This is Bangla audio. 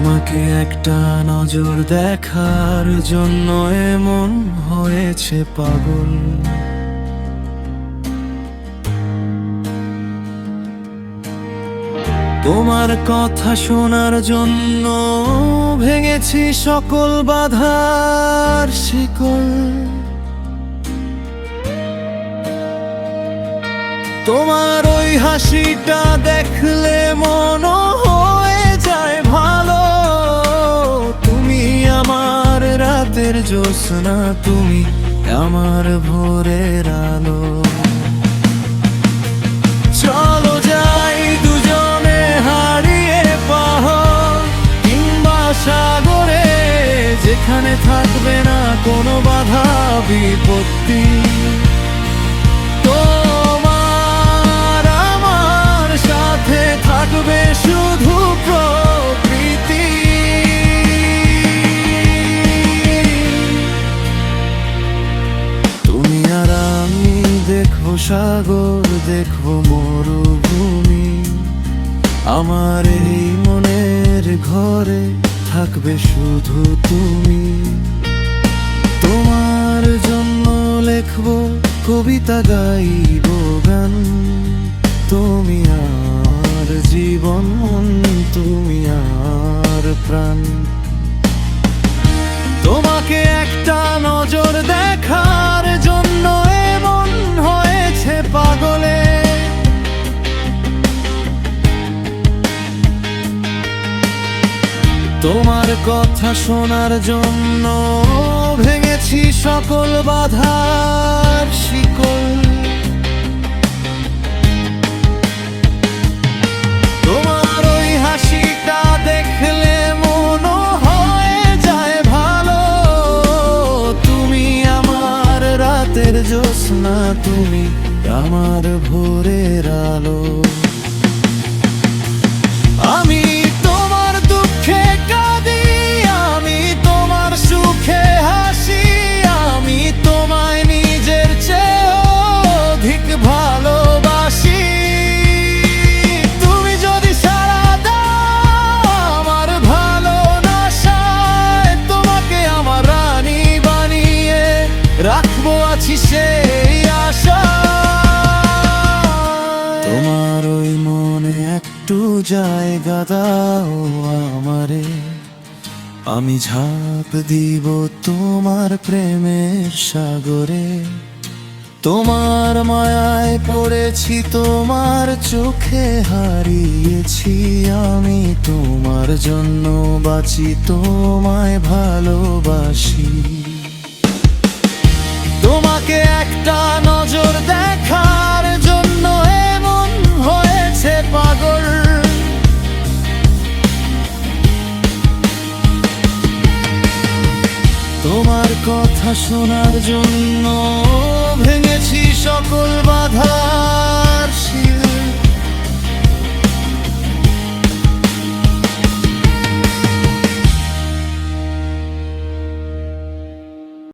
তোমাকে একটা নজর দেখার জন্য এমন হয়েছে পাগল। তোমার কথা শোনার জন্য ভেঙেছি সকল বাধার শিকল। তোমার ওই হাসিটা দেখলে মন জ্যোৎস্না তুমি আমার ভোরের আলো। চলো যাই দুজনে হারিয়ে পাহ কিংবা সাগরে, যেখানে থাকবে না কোনো বাধা বিপত্তি। সাগর দেখব মরুভূমি। আমার এই মনের ঘরে থাকবে শুধু তুমি। তোমার জন্য লেখব কবিতা, গাইব গান। তুমি আর জীবন তুমি আর প্রাণ। তোমার কথা শোনার জন্য ভেঙেছি সকল বাধার শিকল। তোমার ওই হাসিটা দেখলে মন হয়ে যায় ভালো। তুমি আমার রাতের জ্যোৎস্না, তুমি আমার ভোরের আলো। আমি জায়গা দাও আমারে। আমি ঝাঁপ দিব তোমার প্রেমের সাগরে। তোমার মায়ায় পড়েছি, তোমার চোখে হারিয়েছি। আমি তোমার জন্য বাঁচি, তোমায় ভালোবাসি। কথা শোনার জন্য ভেঙেছি সকল বাধা।